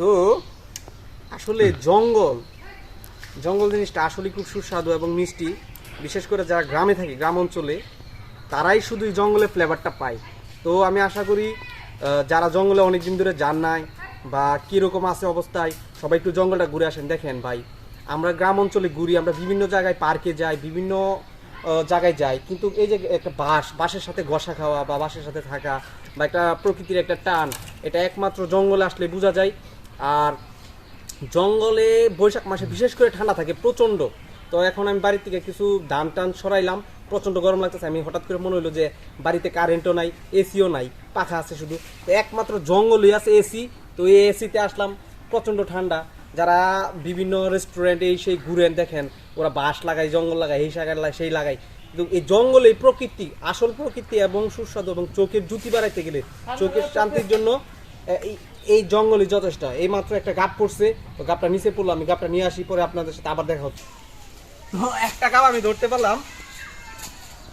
তো আসলে জঙ্গল জঙ্গল জিনিসটা আসলে খুব সুস্বাদু এবং মিষ্টি। বিশেষ করে যারা গ্রামে থাকে, গ্রাম অঞ্চলে, তারাই শুধু এই জঙ্গলের ফ্লেভারটা পায়। তো আমি আশা করি যারা জঙ্গলে অনেক দিন ধরে যান নাই বা কীরকম আছে অবস্থায়, সবাই একটু জঙ্গলটা ঘুরে আসেন। দেখেন ভাই, আমরা গ্রাম অঞ্চলে ঘুরি, আমরা বিভিন্ন জায়গায় পার্কে যাই, বিভিন্ন জায়গায় যাই, কিন্তু এই যে একটা বাঁশ বাসের সাথে গসা খাওয়া বা বাসের সাথে থাকা বা একটা প্রকৃতির একটা টান, এটা একমাত্র জঙ্গলে আসলে বোঝা যায়। আর জঙ্গলে বৈশাখ মাসে বিশেষ করে ঠান্ডা থাকে প্রচণ্ড। তো এখন আমি বাড়ির থেকে কিছু ধান টান সরাইলাম, প্রচণ্ড গরম লাগতেছে, আমি হঠাৎ করে মনে হলো যে বাড়িতে কারেন্টও নাই এসিও নাই, পাখা আছে শুধু। একমাত্র জঙ্গলই আছে এসি তো এই এসিতে আসলাম, প্রচণ্ড ঠান্ডা। যারা বিভিন্ন রেস্টুরেন্টে এই সেই ঘুরেন দেখেন, ওরা বাঁশ লাগায়, জঙ্গল লাগায় এই লাগায়, সেই লাগায়। কিন্তু এই জঙ্গলে প্রকৃতি, আসল প্রকৃতি এবং সুস্বাদু এবং চোখের জুতি বাড়াইতে গেলে, চোখের শান্তির জন্য এই জঙ্গলই যথেষ্ট। এই মাত্র একটা গাপ পড়ছে, তো গাপটা নিচে পড়ল আমি গাপটা নিয়ে আসি, পরে আপনাদের সাথে আবার দেখা হচ্ছে। একটা গাপ আমি ধরতে পারলাম।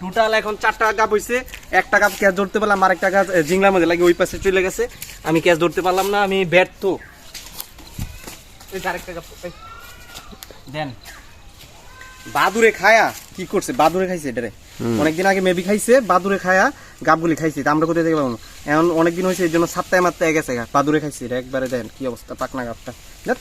টোটাল এখন চারটা গাপ হইছে, একটা গাপ ক্যাচ ধরতে পারলাম আর একটা গাছ জিংলার মধ্যে লাগে ওই পাশে চলে গেছে। আমি ক্যাচ ধরতে পারলাম না, আমি ব্যর্থ। দেন। বাদুরে খায়া কি করছে? বাদুরে খাইছে এটারে। অনেকদিন আগে মেবি খাইছে, বাদুরে খায়া গাবগুলি খাইছি তা আমরা কোথায় থেকে পাবো এখন অনেকদিন হয়েছে এই জন্য সাপ্তাহে মাত্রায় গেছে বাদুরে খাইছি একবারে দেন কি অবস্থা, পাকনা গাবটা। দেখ।